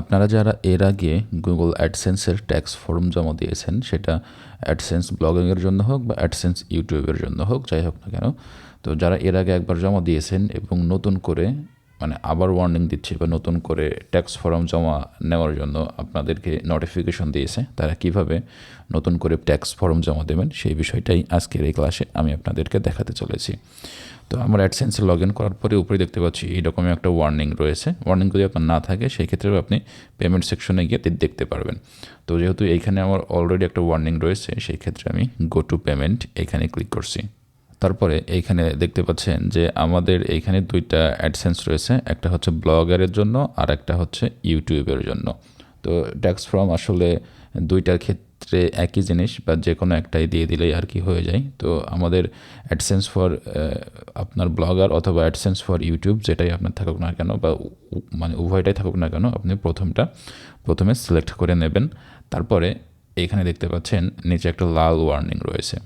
আপনারা যারা এর আগে গুগল অ্যাডসেন্সের ট্যাক্স ফর্ম জমা দিয়েছেন, সেটা অ্যাডসেন্স ব্লগিংয়ের জন্য হোক বা অ্যাডসেন্স ইউটিউবের জন্য হোক, যাই হোক না কেন, তো যারা এর আগে একবার জমা দিয়েছেন এবং নতুন করে মানে আবার ওয়ার্নিং দিচ্ছে বা নতুন করে ট্যাক্স ফর্ম জমা নেওয়ার জন্য আপনাদেরকে নোটিফিকেশন দিয়েছে, তারা কীভাবে নতুন করে ট্যাক্স ফর্ম জমা দেবেন, সেই বিষয়টাই আজকের এই ক্লাসে আমি আপনাদেরকে দেখাতে চলেছি। তো আমার অ্যাডসেন্সে লগ ইন করার পরে উপরে দেখতে পাচ্ছি এইরকমই একটা ওয়ার্নিং রয়েছে। ওয়ার্নিং যদি আপনার না থাকে সেই ক্ষেত্রে আপনি পেমেন্ট সেকশনে গিয়ে দেখতে পারবেন। তো যেহেতু এইখানে আমার অলরেডি একটা ওয়ার্নিং রয়েছে সেই ক্ষেত্রে আমি গো টু পেমেন্ট এখানে ক্লিক করছি। তারপরে এইখানে দেখতে পাচ্ছেন যে আমাদের এইখানে দুইটা অ্যাডসেন্স রয়েছে, একটা হচ্ছে ব্লগারের জন্য আর একটা হচ্ছে ইউটিউবের জন্য। তো ট্যাক্স ফর্ম আসলে দুইটার ক্ষেত্রে একই জিনিস বা যে কোনো একটাই দিয়ে দিলেই আর কি হয়ে যায়। তো আমাদের অ্যাডসেন্স ফর আপনার ব্লগার অথবা অ্যাডসেন্স ফর ইউটিউব যেটাই আপনার থাকুক না কেন বা মানে উভয়টাই থাকুক না কেন আপনি প্রথমটা, প্রথমে সিলেক্ট করে নেবেন। তারপরে এখানে দেখতে পাচ্ছেন নিচে একটা লাল ওয়ার্নিং রয়েছে।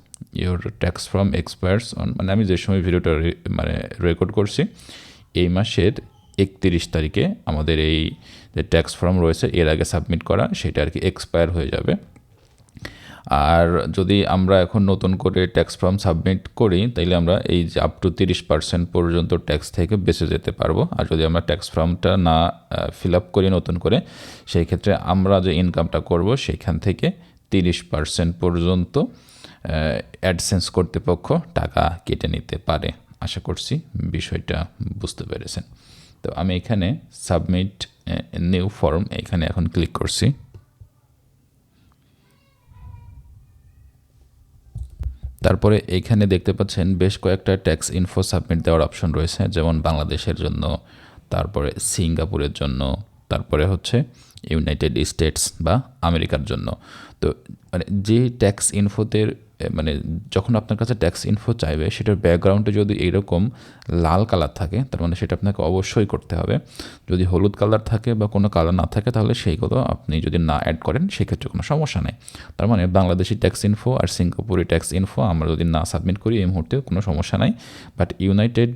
Your tax form expires on মানে আমি যে সময় ভিডিওটা মানে রেকর্ড করছি, এই মাসের একত্রিশ তারিখে আমাদের এই যে ট্যাক্স ফর্ম রয়েছে, এর আগে সাবমিট করা, সেটা আর কি এক্সপায়ার হয়ে যাবে। আর যদি আমরা এখন নতুন করে ট্যাক্স ফর্ম সাবমিট করি, তাইলে আমরা এই যে আপ টু তিরিশ পার্সেন্ট পর্যন্ত ট্যাক্স থেকে বেঁচে যেতে পারব। আর যদি আমরা ট্যাক্স ফর্মটা না ফিল আপ করি নতুন করে, সেই ক্ষেত্রে আমরা যে ইনকামটা করব সেইখান থেকে তিরিশ পার্সেন্ট পর্যন্ত অ্যাডসেন্স কর্তৃপক্ষ টাকা কেটে নিতে পারে। আশা করছি বিষয়টা বুঝতে পেরেছেন। তো আমি এখানে সাবমিট নিউ ফর্ম এখানে এখন ক্লিক করছি। তারপরে এখানে দেখতে পাচ্ছেন বেশ কয়েকটা ট্যাক্স ইনফো সাবমিট দেওয়ার অপশন রয়েছে, যেমন বাংলাদেশের জন্য, তারপরে সিঙ্গাপুরের জন্য, তারপরে হচ্ছে ইউনাইটেড স্টেটস বা আমেরিকার জন্য। তো মানে যে ট্যাক্স ইনফোতে মানে যখন আপনার কাছে ট্যাক্স ইনফো চাইবে, সেটার ব্যাকগ্রাউন্ডে যদি এইরকম লাল কালার থাকে, তার মানে সেটা আপনাকে অবশ্যই করতে হবে। যদি হলুদ কালার থাকে বা কোনো কালার না থাকে, তাহলে সেইগুলো আপনি যদি না অ্যাড করেন, সেক্ষেত্রে কোনো সমস্যা নেই। তার মানে বাংলাদেশি ট্যাক্স ইনফো আর সিঙ্গাপুরি ট্যাক্স ইনফো আমরা যদি না সাবমিট করি, এই মুহূর্তে কোনো সমস্যা নাই। বাট ইউনাইটেড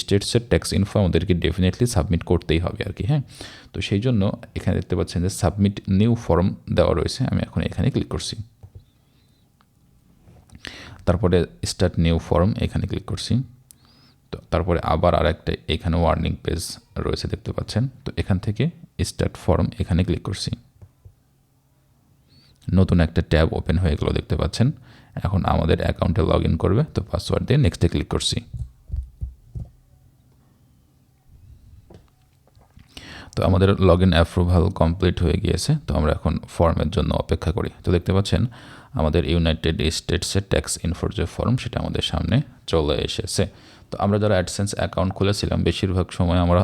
স্টেটসের ট্যাক্স ইনফো আমাদেরকে ডেফিনেটলি সাবমিট করতেই হবে আর কি হ্যাঁ? তো সেই জন্য এখানে দেখতে পাচ্ছেন যে সাবমিট নিউ ফর্ম দেওয়া রয়েছে। আমি এখন এখানে ক্লিক করছি। তারপরে স্টার্ট নিউ ফর্ম এখানে ক্লিক করছি। তো তারপরে আবার আর একটা এখানে ওয়ার্নিং পেজ রয়েছে দেখতে পাচ্ছেন। তো এখান থেকে স্টার্ট ফর্ম এখানে ক্লিক করছি। নতুন একটা ট্যাব ওপেন হয়ে গেলো দেখতে পাচ্ছেন। এখন আমাদের অ্যাকাউন্টে লগ ইন করবে, তো পাসওয়ার্ড দিয়ে নেক্সটে ক্লিক করছি। তো আমাদের লগ ইন অ্যাপ্রুভাল কমপ্লিট হয়ে গিয়েছে, তো আমরা এখন ফর্মের জন্য অপেক্ষা করি। তো দেখতে পাচ্ছেন, আমাদের ইউনাইটেড স্টেটসের ট্যাক্স ইনফোর যে ফর্ম সেটা আমাদের সামনে চলে এসেছে। তো আমরা যারা অ্যাডসেন্স অ্যাকাউন্ট খুলেছিলাম, বেশিরভাগ সময় আমরা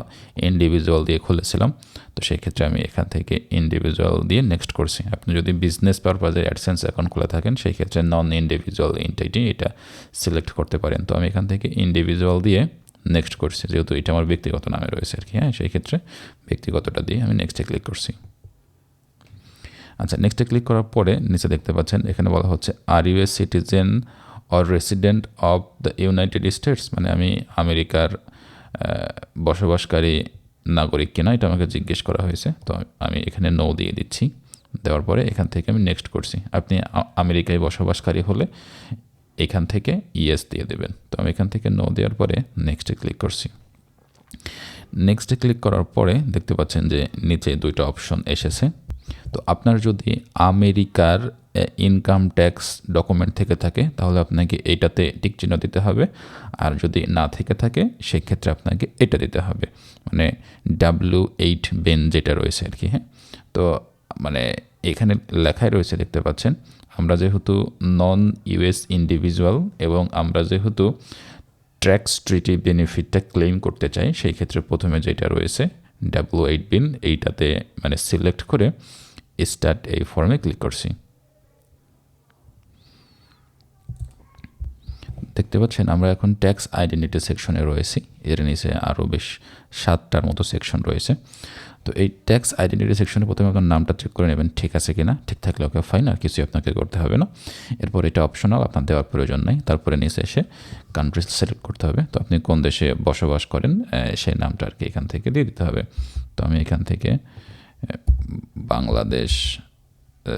ইন্ডিভিজুয়াল দিয়ে খুলেছিলাম, তো সেই ক্ষেত্রে আমি এখান থেকে ইন্ডিভিজুয়াল দিয়ে নেক্সট করছি। আপনি যদি বিজনেস পারপাজে অ্যাডসেন্স অ্যাকাউন্ট খোলা থাকেন, সেই ক্ষেত্রে নন ইন্ডিভিজুয়াল ইন্টাইটি এটা সিলেক্ট করতে পারেন। তো আমি এখান থেকে ইন্ডিভিজুয়াল দিয়ে নেক্সট করছি যেহেতু এটা আমার ব্যক্তিগত নামে রয়েছে আর কি হ্যাঁ সেই ক্ষেত্রে ব্যক্তিগতটা দিয়ে আমি নেক্সটে ক্লিক করছি। আচ্ছা নেক্সটে ক্লিক করার পরে নিচে দেখতে পাচ্ছেন, এখানে বলা হচ্ছে are you citizen or resident of the United States মানে আমি আমেরিকার বসবাসকারী নাগরিক কিনা, এটা আমাকে জিজ্ঞেস করা হয়েছে। তো আমি এখানে নো দিয়ে দিচ্ছি। দেওয়ার পরে এখান থেকে আমি নেক্সট করছি। আপনি আমেরিকায় বসবাসকারী হলে এখান থেকে ইয়েস দিয়ে দেবেন। তো আমি এখান থেকে নো দেওয়ার পরে নেক্সটে ক্লিক করছি। নেক্সটে ক্লিক করার পরে দেখতে পাচ্ছেন যে নিচে দুইটা অপশন এসেছে। তো আপনার যদি আমেরিকার ইনকাম ট্যাক্স ডকুমেন্ট থেকে থাকে, তাহলে আপনাকে এইটাতে টিক চিহ্ন দিতে হবে। আর যদি না থেকে থাকে, সেক্ষেত্রে আপনাকে এটা দিতে হবে। মানে ডাব্লিউ এইট বেন যেটা রয়েছে আর কি হ্যাঁ? তো মানে এখানে লেখাই রয়েছে দেখতে পাচ্ছেন আমরা যেহেতু নন ইউএস ইন্ডিভিজুয়াল এবং আমরা যেহেতু ট্যাক্স ট্রিটি বেনিফিটটা ক্লেম করতে চাই, সেই ক্ষেত্রে প্রথমে যেটা রয়েছে ডাব্লু এইট বিন এইটাতে মানে সিলেক্ট করে স্টার্ট এই ফর্মে ক্লিক করছি। দেখতে পাচ্ছেন, আমরা এখন ট্যাক্স আইডেন্টিটি সেকশনে রয়েছি। এর নিচে আরও বেশ সাতটার মতো সেকশন রয়েছে। তো এই ট্যাক্স আইডেন্টিটি সেকশনে প্রথমে আপনার নামটা চেক করে নেবেন, ঠিক আছে কিনা? ঠিক থাকলে ওকে ফাইন আর কিছুই আপনাকে করতে হবে না। এরপর এটা অপশনাল আপনার দেওয়ার প্রয়োজন নাই। তারপরে নিচে এসে কান্ট্রি সিলেক্ট করতে হবে। তো আপনি কোন দেশে বসবাস করেন সেই নামটা আর কি এখান থেকে দিয়ে দিতে হবে। তো আমি এখান থেকে বাংলাদেশ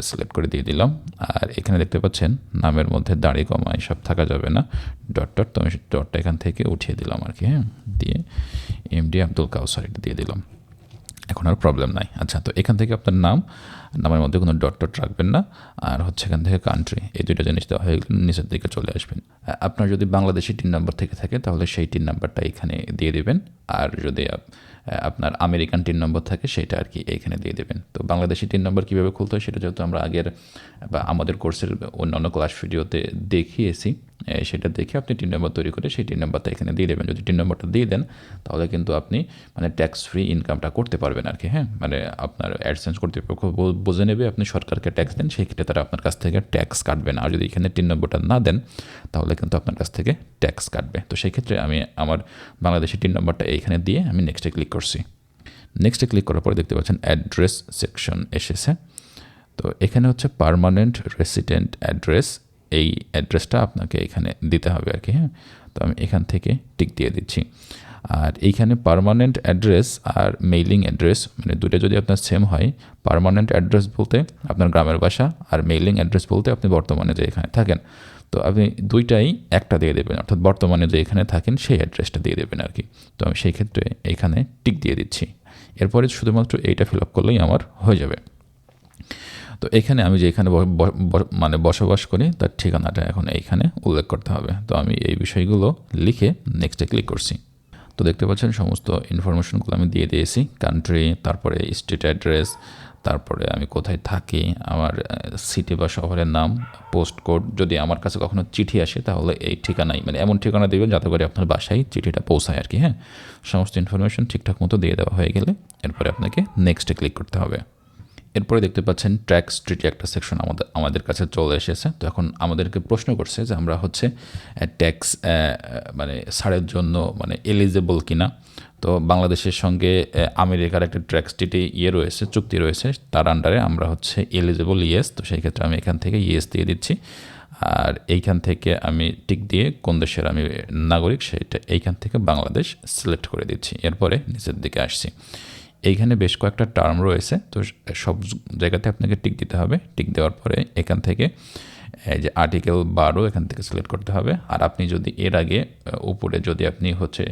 সিলেক্ট করে দিয়ে দিলাম। আর এখানে দেখতে পাচ্ছেন, নামের মধ্যে দাড়ি কমা, এসব থাকা যাবে না। ডট ডট তো আমি ডটটা এখান থেকে উঠিয়ে দিলাম আর কি হ্যাঁ? দিয়ে এমডি আব্দুল কাউসার এটা দিয়ে দিলাম। এখন আর প্রবলেম নাই। আচ্ছা তো এখান থেকে আপনার নাম, নামের মধ্যে কোনো ডট টট রাখবেন না, আর হচ্ছে এখান থেকে কান্ট্রি এই দুইটা জিনিস দেওয়া হয়ে নিচের দিকে চলে আসবেন। আপনার যদি বাংলাদেশি টিন নাম্বার থেকে থাকে, তাহলে সেই টিন নাম্বারটা এখানে দিয়ে দেবেন, আর যদি আপনার আমেরিকান টিন নম্বর থাকে, সেটা আর কি এইখানে দিয়ে দেবেন। তো বাংলাদেশি টিন নম্বর কীভাবে খুলতে হয়, সেটা যেহেতু আমরা আগের বা আমাদের কোর্সের অন্যান্য ক্লাস ভিডিওতে দেখিয়েছি সেটা দেখে আপনি টিন নম্বর তৈরি করে সেই টিন নম্বরটা এখানে দিয়ে দেবেন। যদি টিন নম্বরটা দিয়ে দেন, তাহলে কিন্তু আপনি মানে ট্যাক্স ফ্রি ইনকামটা করতে পারবেন আর কি হ্যাঁ? মানে আপনার অ্যাডসেন্স কর্তৃপক্ষ বুঝে নেবে আপনি সরকারকে ট্যাক্স দেন, সেই ক্ষেত্রে তারা আপনার কাছ থেকে ট্যাক্স কাটবে না। আর যদি এখানে টিন নম্বরটা না দেন, তাহলে কিন্তু আপনার কাছ থেকে ট্যাক্স কাটবে। তো সেই ক্ষেত্রে আমি আমার বাংলাদেশের টিন নম্বরটা এইখানে দিয়ে আমি নেক্সটে ক্লিক করছি। নেক্সটে ক্লিক করার পরে দেখতে পাচ্ছেন অ্যাড্রেস সেকশন এসেছে। তো এখানে হচ্ছে পারমানেন্ট রেসিডেন্ট অ্যাড্রেস এই অ্যাড্রেসটা আপনাকে এখানে দিতে হবে আর কি হ্যাঁ? তো আমি এখান থেকে টিক দিয়ে দিচ্ছি। আর এইখানে পারমানেন্ট অ্যাড্রেস আর মেইলিং অ্যাড্রেস মানে দুটো যদি আপনার সেম হয় পারমানেন্ট অ্যাড্রেস বলতে আপনার গ্রামের বাসা আর মেইলিং অ্যাড্রেস বলতে আপনি বর্তমানে যে এখানে থাকেন। তো আপনি দুইটাই একটা দিয়ে দেবেন, অর্থাৎ বর্তমানে যে এখানে থাকেন সেই অ্যাড্রেসটা দিয়ে দেবেন আর কি। তো আমি সেই ক্ষেত্রে এইখানে টিক দিয়ে দিচ্ছি। এরপরে শুধুমাত্র এইটা ফিল আপ করলেই আমার হয়ে যাবে। তো এখানে আমি যে এখানে মানে বসবাস করি, তার ঠিকানাটা এখন এইখানে উল্লেখ করতে হবে। তো আমি এই বিষয়গুলো লিখে নেক্সটে ক্লিক করছি। তো দেখতে পাচ্ছেন, সমস্ত ইনফরমেশনগুলো আমি দিয়ে দিয়েছি কান্ট্রি তারপরে স্ট্রিট অ্যাড্রেস তারপরে আমি কোথায় থাকি, আমার সিটি বা শহরের নাম পোস্ট কোড যদি আমার কাছে কখনো চিঠি আসে, তাহলে এই ঠিকানাই মানে এমন ঠিকানা দেবেন যাতে করে আপনার বাসায় চিঠিটা পৌঁছায় আর কি হ্যাঁ? সমস্ত ইনফরমেশন ঠিকঠাক মতো দিয়ে দেওয়া হয়ে গেলে, এরপরে আপনাকে নেক্সটে ক্লিক করতে হবে। এরপরে দেখতে পাচ্ছেন ট্র্যাক স্ট্রিটে একটা সেকশন আমাদের আমাদের কাছে চলে এসেছে। তো এখন আমাদেরকে প্রশ্ন করছে যে আমরা হচ্ছে ট্যাক্স মানে ছাড়ের জন্য মানে এলিজেবল কিনা। তো বাংলাদেশের সঙ্গে আমেরিকার একটা ট্র্যাক স্ট্রিটে ইয়ে রয়েছে, চুক্তি রয়েছে, তার আন্ডারে আমরা হচ্ছে এলিজেবল ইয়েস তো সেই ক্ষেত্রে আমি এখান থেকে ইয়েস দিয়ে দিচ্ছি। আর এইখান থেকে আমি টিক দিয়ে কোন দেশের আমি নাগরিক, সেটা এইখান থেকে বাংলাদেশ সিলেক্ট করে দিচ্ছি। এরপরে নিচের দিকে আসছি। এইখানে বেশ কয়েকটা টার্ম রয়েছে, তো সব জায়গাতে আপনাকে টিক দিতে হবে। টিক দেওয়ার পরে এখান থেকে, এই যে আর্টিকেল বারো এখান থেকে সিলেক্ট করতে হবে। আর আপনি যদি এর আগে উপরে যদি আপনি হচ্ছে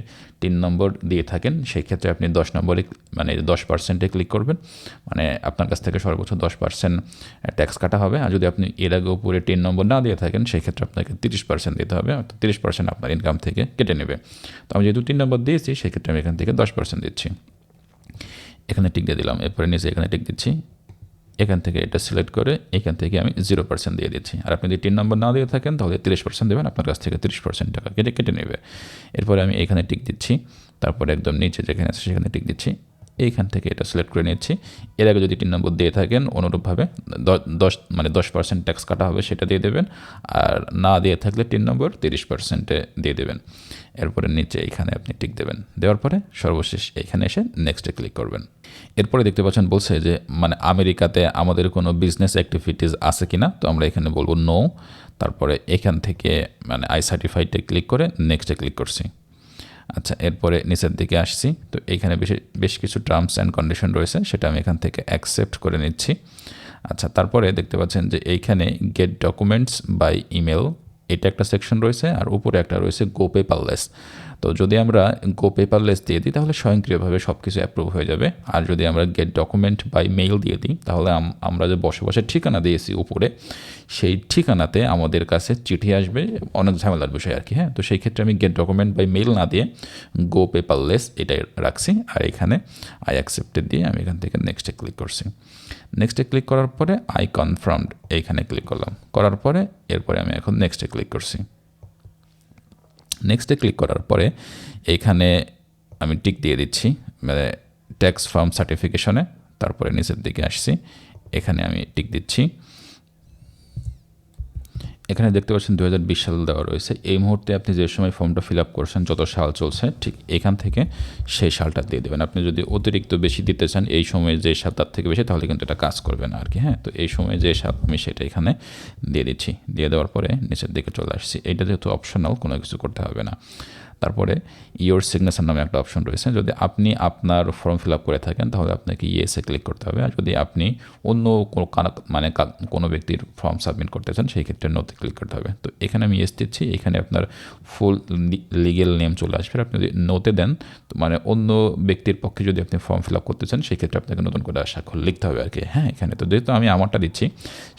তিন নম্বর দিয়ে থাকেন সেই ক্ষেত্রে আপনি দশ নম্বরে মানে দশ পার্সেন্টে ক্লিক করবেন। মানে আপনার কাছ থেকে সর্বোচ্চ দশ পার্সেন্ট ট্যাক্স কাটা হবে। আর যদি আপনি এর আগে উপরে তিন নম্বর না দিয়ে থাকেন সেই ক্ষেত্রে আপনাকে তিরিশ পার্সেন্ট দিতে হবে। অর্থাৎ তিরিশ পার্সেন্ট আপনার ইনকাম থেকে কেটে নেবে। তো আমি যেহেতু তিন নম্বর দিয়েছি, সেক্ষেত্রে আমি এখান থেকে দশ পার্সেন্ট দিচ্ছি। এখানে টিক দিয়ে দিলাম। এরপরে নিচে এখানে টিক দিচ্ছি। এখান থেকে এটা সিলেক্ট করে এখান থেকে আমি জিরো পার্সেন্ট দিয়ে দিচ্ছি। আর আপনি যদি তিন নম্বর না দিয়ে থাকেন, তাহলে তিরিশ পার্সেন্ট দেবেন। আপনার কাছ থেকে তিরিশ পার্সেন্ট টাকা কেটে কেটে নেবে। এরপরে আমি এখানে টিক দিচ্ছি। তারপরে একদম নিচে যেখানে আছে, সেখানে টিক দিচ্ছি। এইখান থেকে এটা সিলেক্ট করে নিচ্ছি। এর আগে যদি তিন নম্বর দিয়ে থাকেন, অনুরূপভাবে দশ মানে দশ পার্সেন্ট ট্যাক্স কাটা হবে, সেটা দিয়ে দেবেন। আর না দিয়ে থাকলে তিন নম্বর তিরিশ পার্সেন্টে দিয়ে দেবেন। এরপরে নিচে এইখানে আপনি টিক দেবেন। দেওয়ার পরে সর্বশেষ এইখানে এসে নেক্সটে ক্লিক করবেন। এরপরে দেখতে পাচ্ছেন বলছে যে মানে আমেরিকাতে আমাদের কোনো বিজনেস অ্যাক্টিভিটিস আছে কি না তো আমরা এখানে বলব নো তারপরে এখান থেকে মানে আই সার্টিফাইডে ক্লিক করে নেক্সটে ক্লিক করছি। আচ্ছা এরপরে নিচের দিকে আসছি। তো এইখানে বেশি, বেশ কিছু টার্মস অ্যান্ড কন্ডিশন রয়েছে, সেটা আমি এখান থেকে অ্যাকসেপ্ট করে নিচ্ছি। আচ্ছা তারপরে দেখতে পাচ্ছেন যে এইখানে গেট ডকুমেন্টস বাই ইমেল এটা একটা সেকশন রয়েছে, আর উপরে একটা রয়েছে গো পেপারলেস তো যদি আমরা গো পেপারলেস দিয়ে দিই, তাহলে স্বয়ংক্রিয়ভাবে সব কিছু অ্যাপ্রুভ হয়ে যাবে। আর যদি আমরা গেট ডকুমেন্ট বাই মেইল দিয়ে দিই, তাহলে আমরা যে বসে বসে ঠিকানা দিয়েছি উপরে, সেই ঠিকানাতে আমাদের কাছে চিঠি আসবে, অনেক ঝামেলার বিষয় আর কি হ্যাঁ? তো সেই ক্ষেত্রে আমি গেট ডকুমেন্ট বাই মেইল না দিয়ে গো পেপারলেস এটাই রাখছি। আর এখানে আই অ্যাকসেপ্টেড দিয়ে আমি এখান থেকে নেক্সটে ক্লিক করছি। নেক্সটে ক্লিক করার পরে আই কনফার্মড এইখানে ক্লিক করলাম। করার পরে এরপরে আমি এখন নেক্সটে ক্লিক করছি। নেক্সটে ক্লিক করার পরে এইখানে আমি টিক দিয়ে দিচ্ছি মানে ট্যাক্স ফার্ম সার্টিফিকেশনে তারপরে নিচের দিকে আসছি, এখানে আমি টিক দিচ্ছি। এখানে দেখতে পাচ্ছেন দু হাজার বিশ সাল দেওয়া রয়েছে। এই মুহূর্তে আপনি যে সময় ফর্মটা ফিল আপ করছেন, যত সাল চলছে, ঠিক এখান থেকে সেই সালটা দিয়ে দেবেন। আপনি যদি অতিরিক্ত বেশি দিতে চান, এই সময়ে যে সাল তার থেকে বেশি, তাহলে কিন্তু এটা কাজ করবে না আর কি হ্যাঁ? তো এই সময়ে যে সাল আমি সেটা এখানে দিয়ে দিচ্ছি। দিয়ে দেওয়ার পরে নিচের দিকে চলে আসছি। এটা যেহেতু অপশনাল কোনো কিছু করতে হবে না। তারপরে ইয়োর সিগনেচার নামে একটা অপশন রয়েছে। যদি আপনি আপনার ফর্ম ফিল আপ করে থাকেন, তাহলে আপনাকে ইয়েসে ক্লিক করতে হবে। আর যদি আপনি অন্য কোনো মানে কোনো ব্যক্তির ফর্ম সাবমিট করতে চান, সেই ক্ষেত্রে নোতে ক্লিক করতে হবে। তো এখানে আমি ইয়েস দিচ্ছি। এখানে আপনার ফুল লিগেল নেম চলে আসবে। আপনি যদি নোতে দেন, তো মানে অন্য ব্যক্তির পক্ষে যদি আপনি ফর্ম ফিল আপ করতে চান, সেই ক্ষেত্রে আপনাকে নতুন করে স্বাক্ষর লিখতে হবে আর কি হ্যাঁ এখানে তো যেহেতু আমি আমারটা দিচ্ছি,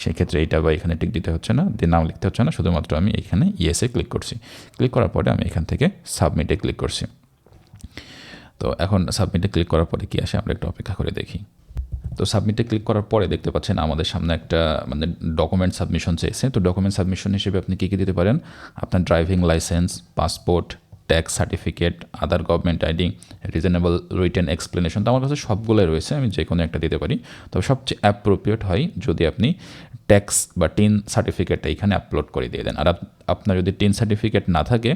সেই ক্ষেত্রে এইটা বা এখানে টিক দিতে হচ্ছে না, দিয়ে নাম লিখতে হচ্ছে না। শুধুমাত্র আমি এখানে ইয়েসে ক্লিক করছি। ক্লিক করার পরে আমি এখান থেকে সাবমিটে ক্লিক করছি। তো এখন সাবমিটে ক্লিক করার পরে কি আসে? আমরা একটু অপেক্ষা করে দেখি। তো সাবমিটে ক্লিক করার পরে দেখতে পাচ্ছেন আমাদের সামনে একটা মানে ডকুমেন্ট সাবমিশন চেয়েছে তো ডকুমেন্ট সাবমিশন হিসেবে আপনি কী কী দিতে পারেন? আপনার driving licence passport tax certificate other government ID reasonable written explanation তো আমার কাছে সবগুলোই রয়েছে, আমি যে কোনো একটা দিতে পারি। তবে সবচেয়ে অ্যাপ্রোপ্রিয়েট হয় যদি আপনি ট্যাক্স বা টিন সার্টিফিকেটটা এখানে আপলোড করে দিয়ে দেন। আর আপনার যদি টিন সার্টিফিকেট না থাকে,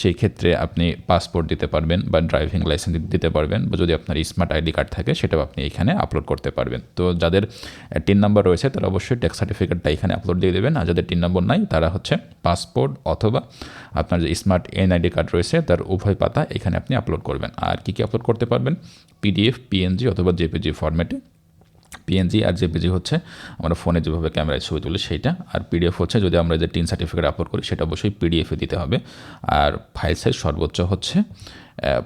সেই ক্ষেত্রে আপনি পাসপোর্ট দিতে পারবেন বা ড্রাইভিং লাইসেন্স দিতে পারবেন। বা যদি আপনার স্মার্ট আইডি কার্ড থাকে, সেটাও আপনি এখানে আপলোড করতে পারবেন। তো যাদের টিন নাম্বার রয়েছে, তারা অবশ্যই ট্যাক্স সার্টিফিকেটটা এখানে আপলোড দিয়ে দেবেন। আর যাদের টিন নম্বর নাই, তারা হচ্ছে পাসপোর্ট অথবা আপনার যে স্মার্ট এনআইডি কার্ড রয়েছে, তার উভয় পাতা এখানে আপনি আপলোড করবেন। আর কী কী আপলোড করতে পারবেন? পিডিএফ পিএনজি অথবা জেপিজি ফরম্যাটে পিএনজি আর জেপিজি হচ্ছে, আমরা ফোনে যেভাবে ক্যামেরায় ছবি তুলি সেইটা। আর পিডিএফ হচ্ছে, যদি আমরা যে টিন সার্টিফিকেট আপলোড করি, সেটা অবশ্যই পিডিএফে দিতে হবে। আর ফাইল সাইজ সর্বোচ্চ হচ্ছে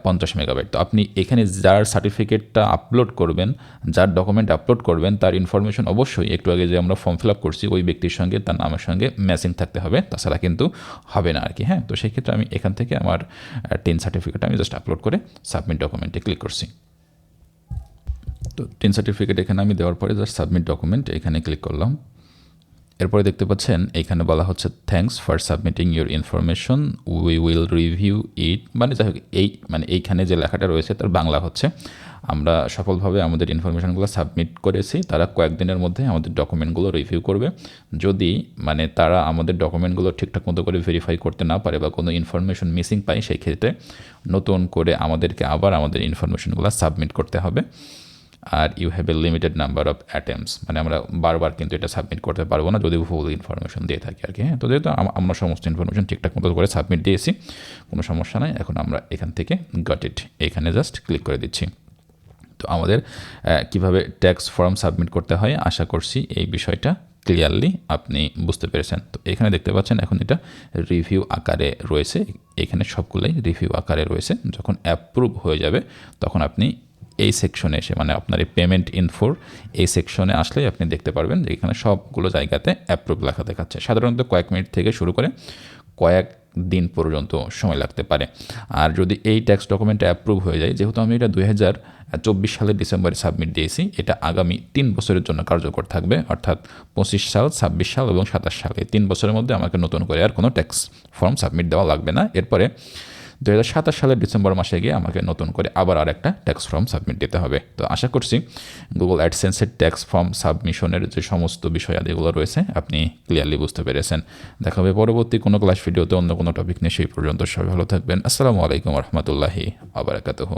পঞ্চাশ মেগাবাইট তো আপনি এখানে যার সার্টিফিকেটটা আপলোড করবেন, যার ডকুমেন্ট আপলোড করবেন, তার ইনফরমেশন অবশ্যই একটু আগে যে আমরা ফর্ম ফিল আপ করছি, ওই ব্যক্তির সঙ্গে, তার নামের সঙ্গে ম্যাচিং থাকতে হবে। তাছাড়া কিন্তু হবে না আর কি হ্যাঁ? তো সেই ক্ষেত্রে আমি এখান থেকে আমার টেন সার্টিফিকেট আমি জাস্ট আপলোড করে সাবমিট ডকুমেন্টে ক্লিক করছি। তো টেন সার্টিফিকেট এখানে আমি দেওয়ার পরে জাস্ট সাবমিট ডকুমেন্ট এখানে ক্লিক করলাম। এরপরে দেখতে পাচ্ছেন, এখানে বলা হচ্ছে thanks for submitting your information we will review it মানে যাই হোক, এই মানে এইখানে যে লেখাটা রয়েছে, তার বাংলা হচ্ছে। আমরা সফলভাবে আমাদের ইনফরমেশনগুলো সাবমিট করেছি। তারা কয়েকদিনের মধ্যে আমাদের ডকুমেন্টগুলো রিভিউ করবে। যদি মানে তারা আমাদের ডকুমেন্টগুলো ঠিকঠাক মতো করে ভেরিফাই করতে না পারে বা কোনো ইনফরমেশন মিসিং পায়, সেই ক্ষেত্রে নতুন করে আমাদেরকে আবার আমাদের ইনফরমেশনগুলো সাবমিট করতে হবে। Are you have a limited number of attempts মানে আমরা বারবার কিন্তু এটা সাবমিট করতে পারব না যদি ভুল ইনফরমেশন দিয়ে থাকি আর কি হ্যাঁ? তো যেহেতু আমরা সমস্ত ইনফরমেশন ঠিকঠাক মতো করে সাবমিট দিয়েছি, কোনো সমস্যা নাই। এখন আমরা এখান থেকে গট ইট এখানে জাস্ট ক্লিক করে দিচ্ছি। তো আমাদের কীভাবে ট্যাক্স ফর্ম সাবমিট করতে হয় আশা করছি এই বিষয়টা ক্লিয়ারলি আপনি বুঝতে পেরেছেন। তো এখানে দেখতে পাচ্ছেন এখন এটা রিভিউ আকারে রয়েছে। এখানে সবগুলোই রিভিউ আকারে রয়েছে। যখন অ্যাপ্রুভ হয়ে যাবে, তখন আপনি এই সেকশনে এসে মানে আপনার এই পেমেন্ট ইনফোর এই সেকশনে আসলেই আপনি দেখতে পারবেন যে এখানে সবগুলো জায়গাতে অ্যাপ্রুভ লেখা দেখাচ্ছে। সাধারণত কয়েক মিনিট থেকে শুরু করে কয়েক দিন পর্যন্ত সময় লাগতে পারে। আর যদি এই ট্যাক্স ডকুমেন্টটা অ্যাপ্রুভ হয়ে যায়, যেহেতু আমি এটা দুই হাজার চব্বিশ সালের ডিসেম্বরে সাবমিট দিয়েছি, এটা আগামী তিন বছরের জন্য কার্যকর থাকবে, অর্থাৎ পঁচিশ সাল, ছাব্বিশ সাল এবং সাতাশ সাল, এই তিন বছরের মধ্যে আমাকে নতুন করে আর কোনো ট্যাক্স ফর্ম সাবমিট দেওয়া লাগবে না। এরপরে দু হাজার সাতাশ সালের ডিসেম্বর মাসে গিয়ে আমাকে নতুন করে আবার আর একটা ট্যাক্স ফর্ম সাবমিট দিতে হবে। তো আশা করছি গুগল অ্যাডসেন্সের ট্যাক্স ফর্ম সাবমিশনের যে সমস্ত বিষয় বিষয়াদিগুলো রয়েছে, আপনি ক্লিয়ারলি বুঝতে পেরেছেন। দেখা হবে পরবর্তী কোনো ক্লাস ভিডিওতে অন্য কোনো টপিক নিয়ে, সেই পর্যন্ত সবাই ভালো থাকবেন। আসসালামু আলাইকুম রহমতুল্লাহি আবরাকাতহ